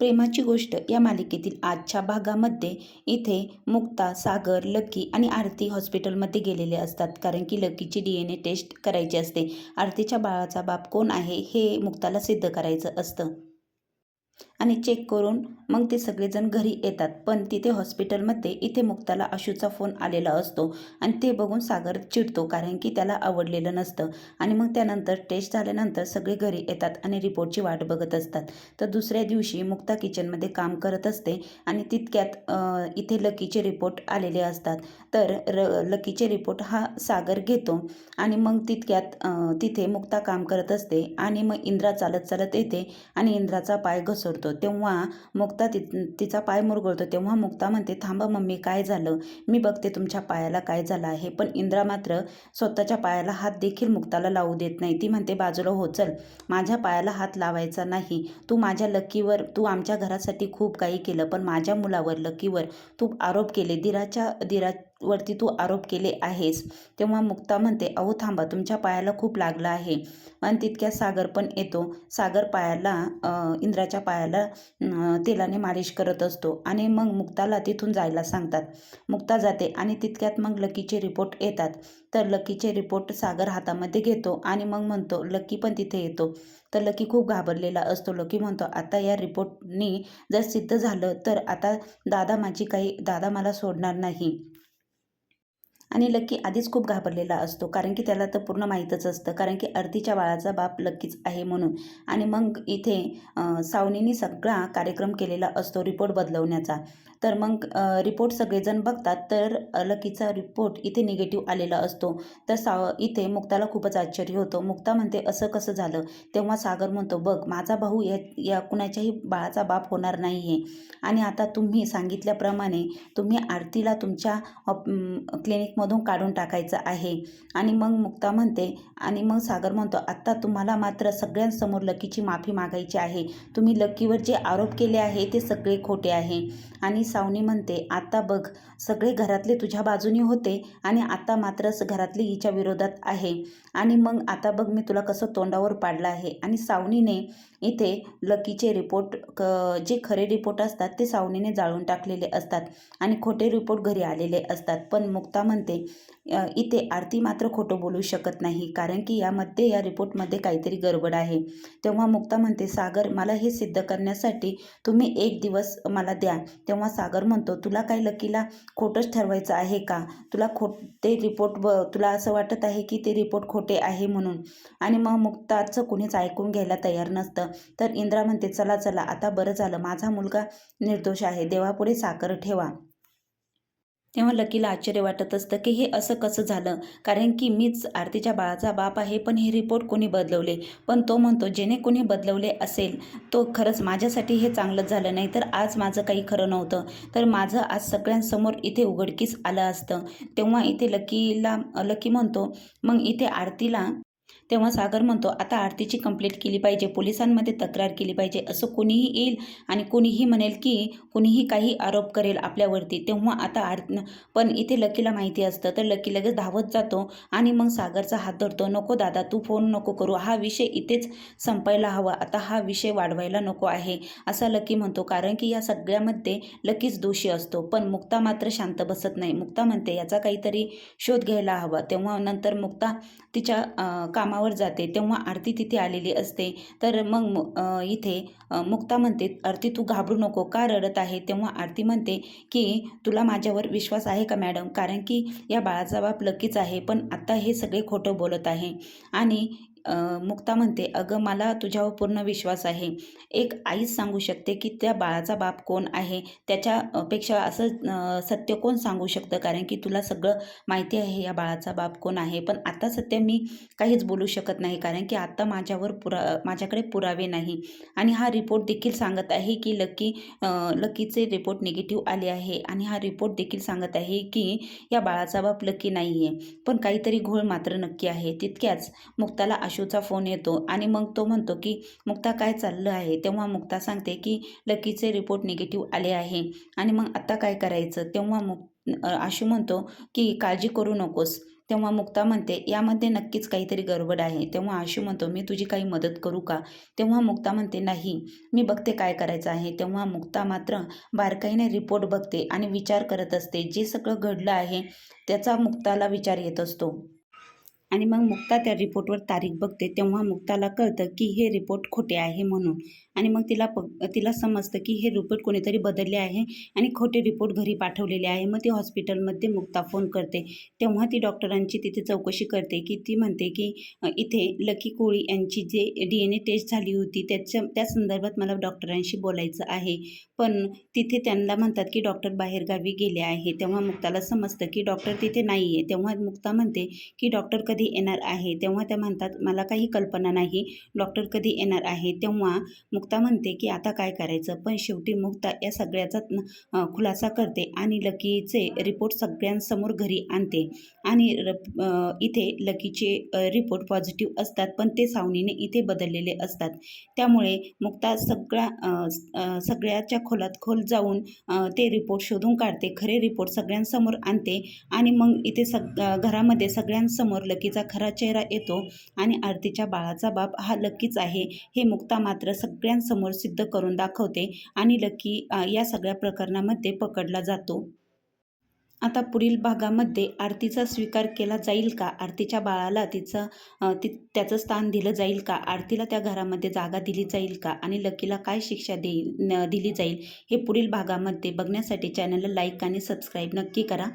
प्रेमाची गोष्ट या मालिकेतील आजच्या भागामध्ये इथे मुक्ता सागर लकी आणि आरती हॉस्पिटलमध्ये गेलेले असतात. कारण की लकीची डी एन ए टेस्ट करायची असते. आरतीच्या बाळाचा बाप कोण आहे हे मुक्ताला सिद्ध करायचं असतं. आणि चेक करून मग ते सगळेजण घरी येतात. पण तिथे हॉस्पिटलमध्ये इथे मुक्ताला आशूचा फोन आलेला असतो आणि ते बघून सागर चिडतो कारण की त्याला आवडलेलं नसतं. आणि मग त्यानंतर टेस्ट झाल्यानंतर सगळे घरी येतात आणि रिपोर्टची वाट बघत असतात. तर दुसऱ्या दिवशी मुक्ता किचनमध्ये काम करत असते आणि तितक्यात इथे लकीचे रिपोर्ट आलेले असतात. तर र लकीचे रिपोर्ट हा सागर घेतो आणि मग तितक्यात तिथे मुक्ता काम करत असते आणि मग इंद्रा चालत चालत येते आणि इंद्राचा पाय घसरतो तेव्हा मुक्ता ति तिचा पाय मुरगळतो. तेव्हा मुक्ता म्हणते थांबा मम्मी काय झालं? मी बघते तुमच्या पायाला काय झालं आहे. पण इंद्रा मात्र स्वतःच्या पायाला हात देखील मुक्ताला लावू देत नाही. ती म्हणते बाजूला हो चल. माझ्या पायाला हात लावायचा नाही. तू माझ्या लकीवर तू आमच्या घरासाठी खूप काही केलं पण माझ्या मुलावर लकीवर तू आरोप केले. दिराच्या दिरा वरती तू आरोप केले आहेस. तेव्हा मुक्ता म्हणते अहो थांबा तुमच्या पायाला खूप लागलं आहे. आणि तितक्या सागर पण येतो. सागर पायाला इंद्राच्या पायाला तेलाने मालिश करत असतो आणि मग मुक्ताला तिथून जायला सांगतात. मुक्ता जाते आणि तितक्यात मग लकीचे रिपोर्ट येतात. तर लकीचे रिपोर्ट सागर हातामध्ये घेतो आणि मग म्हणतो लकी पण तिथे येतो. तर लकी खूप घाबरलेला असतो. लकी म्हणतो आता या रिपोर्टनी जर सिद्ध झालं तर आता दादा माझी काही दादा मला सोडणार नाही. आणि लक्की आधीच खूप घाबरलेला असतो कारण की त्याला तर पूर्ण माहीतच असतं कारण की आरतीच्या बाळाचा बाप लक्कीच आहे म्हणून. आणि मग इथे अं, सावनीने सगळा कार्यक्रम केलेला असतो रिपोर्ट बदलवण्याचा. तर मग रिपोर्ट सगळेजण बघतात तर लकीचा रिपोर्ट इथे निगेटिव्ह आलेला असतो. तर सा इथे मुक्ताला खूपच आश्चर्य होतं. मुक्ता म्हणते असं कसं झालं? तेव्हा सागर म्हणतो बघ माझा भाऊ या या कुणाच्याही बाळाचा बाप होणार नाही आहे आणि आता तुम्ही सांगितल्याप्रमाणे तुम्ही आरतीला तुमच्या क्लिनिकमधून काढून टाकायचं आहे. आणि मग मुक्ता म्हणते आणि मग सागर म्हणतो आत्ता तुम्हाला मात्र सगळ्यांसमोर लकीची माफी मागायची आहे. तुम्ही लकीवर जे आरोप केले आहे ते सगळे खोटे आहे. आणि सावनी म्हणते आता बघ सगळे घरातले तुझ्या बाजूने होते आणि आता मात्र घरातली घरातले हिच्या विरोधात आहे. आणि मग आता बघ मी तुला कसं तोंडावर पाडलं आहे. आणि सावनीने इथे लकीचे रिपोर्ट क जे खरे रिपोर्ट असतात ते सावनीने जाळून टाकलेले असतात आणि खोटे रिपोर्ट घरी आलेले असतात. पण मुक्ता म्हणते इथे आरती मात्र खोटं बोलू शकत नाही कारण की यामध्ये या रिपोर्टमध्ये काहीतरी गडबड आहे. तेव्हा मुक्ता म्हणते सागर मला हे सिद्ध करण्यासाठी तुम्ही एक दिवस मला द्या. तेव्हा सागर म्हणतो तुला काय लकीला खोटंच ठरवायचं आहे का? तुला खोट ते रिपोर्ट ब तुला असं वाटत आहे की ते रिपोर्ट खोटे आहे म्हणून? आणि मग मुक्ताचं कुणीच ऐकून घ्यायला तयार नसतं. तर इंद्रा म्हणते चला चला आता बरं झालं. माझा मुलगा निर्दोष आहे. देवापुढे साखर ठेवा. तेव्हा लकीला आश्चर्य वाटत असतं की हे असं कसं झालं? कारण की मीच आरतीच्या बाळाचा बाप आहे पण हे रिपोर्ट कोणी बदलवले? पण तो म्हणतो जेणे कोणी बदलवले असेल तो खरंच माझ्यासाठी हे चांगलंच झालं. नाही तर आज माझं काही खरं नव्हतं. तर माझं आज सगळ्यांसमोर इथे उघडकीस आलं असतं. तेव्हा इथे लकीला लकी म्हणतो मग इथे आरतीला तेव्हा सागर म्हणतो आता आरतीची कंप्लेंट केली पाहिजे पोलिसांमध्ये तक्रार केली पाहिजे असं कोणीही येईल आणि कोणीही म्हणेल की कोणीही काही आरोप करेल आपल्यावरती. तेव्हा आता आर पण इथे लकीला माहिती असतं तर लकी लगेच धावत जातो आणि मग सागरचा हात धरतो नको दादा तू फोन नको करू हा विषय इथेच संपायला हवा आता हा विषय वाढवायला नको आहे असा लकी म्हणतो कारण की या सगळ्यामध्ये लकीच दोषी असतो पण मुक्ता मात्र शांत बसत नाही. मुक्ता म्हणते याचा काहीतरी शोध घ्यायला हवा. तेव्हा नंतर मुक्ता तिच्या कामावर जाते तेव्हा आरती तिथे आलेली असते. तर मग इथे मुक्ता म्हणते आरती तू घाबरू नको का रडत आहे? तेव्हा आरती म्हणते की तुला माझ्यावर विश्वास आहे का मॅडम? कारण की या बाळाचा बाप लकीच आहे पण आत्ता हे सगळे खोटं बोलत आहे. आणि मुक्ता म्हणते अगं मला तुझ्यावर पूर्ण विश्वास आहे. एक आईच सांगू शकते की त्या बाळाचा बाप कोण आहे? त्याच्यापेक्षा असं सत्य कोण सांगू शकतं? कारण की तुला सगळं माहिती आहे या बाळाचा बाप कोण आहे? पण आता सध्या मी काहीच बोलू शकत नाही कारण की आत्ता माझ्यावर पुरा माझ्याकडे पुरावे नाही. आणि हा रिपोर्ट देखील सांगत आहे की लकी लकीचे रिपोर्ट निगेटिव्ह आले आहे. आणि हा रिपोर्ट देखील सांगत आहे की या बाळाचा बाप लकी नाही आहे पण काहीतरी घोळ मात्र नक्की आहे. तितक्याच मुक्ताला आशूचा फोन येतो आणि मग तो म्हणतो की मुक्ता काय चाललं आहे? तेव्हा मुक्ता सांगते की लकीचे रिपोर्ट निगेटिव्ह आले आहे. आणि मग आता काय करायचं? तेव्हा मुक आशू म्हणतो की काळजी करू नकोस. तेव्हा मुक्ता म्हणते यामध्ये नक्कीच काहीतरी गडबड आहे. तेव्हा आशू म्हणतो मी तुझी काही मदत करू का? तेव्हा मुक्ता म्हणते नाही. मी बघते काय करायचं आहे. तेव्हा मुक्ता मात्र बारकाईने रिपोर्ट बघते आणि विचार करत असते. जे सगळं घडलं आहे त्याचा मुक्ताला विचार येत असतो. आणि मग मुक्ता त्या रिपोर्टवर तारीख बघते तेव्हा मुक्ताला कळतं की हे रिपोर्ट खोटे आहे म्हणून. आणि मग तिला प तिला समजतं की हे रिपोर्ट कोणीतरी बदलले आहे आणि खोटे रिपोर्ट घरी पाठवलेले आहे. मग ती हॉस्पिटलमध्ये मुक्ता फोन करते. तेव्हा ती डॉक्टरांची तिथे चौकशी करते की ती म्हणते की इथे लकी कोळी यांची जे डी एन ए टेस्ट झाली होती त्याच्या त्या संदर्भात मला डॉक्टरांशी बोलायचं आहे. पण तिथे त्यांना म्हणतात की डॉक्टर बाहेरगावी गेले आहे. तेव्हा मुक्ताला समजतं की डॉक्टर तिथे नाही आहे तेव्हा मुक्ता म्हणते की डॉक्टर कधी येणार आहे? तेव्हा त्या म्हणतात मला काही कल्पना नाही. डॉक्टर कधी येणार आहे? तेव्हा मुक्ता म्हणते की आता काय करायचं? पण शेवटी मुक्ता या सगळ्याचा खुलासा करते आणि लकीचे रिपोर्ट सगळ्यांसमोर घरी आणते. आणि र- इथे लकीचे रिपोर्ट पॉझिटिव्ह असतात पण ते सावनीने इथे बदललेले असतात. त्यामुळे मुक्ता सगळ्या सगळ्याच्या खोलात खोल जाऊन ते रिपोर्ट शोधून काढते. खरे रिपोर्ट सगळ्यांसमोर आणते आणि मग इथे सग घरामध्ये सगळ्यांसमोर लकी लकीचा खरा चेहरा येतो आणि आरतीच्या बाळाचा बाप हा लकीच आहे हे मुक्ता मात्र सगळ्यांसमोर सिद्ध करून दाखवते आणि लकी या सगळ्या प्रकरणामध्ये पकडला जातो. आता पुढील भागामध्ये आरतीचा स्वीकार केला जाईल का? आरतीच्या बाळाला तिचं ती त्याचं स्थान दिलं जाईल का? आरतीला त्या घरामध्ये जागा दिली जाईल का? आणि लकीला काय शिक्षा देईल न दिली जाईल? हे पुढील भागामध्ये बघण्यासाठी चॅनलला लाईक आणि सबस्क्राईब नक्की करा.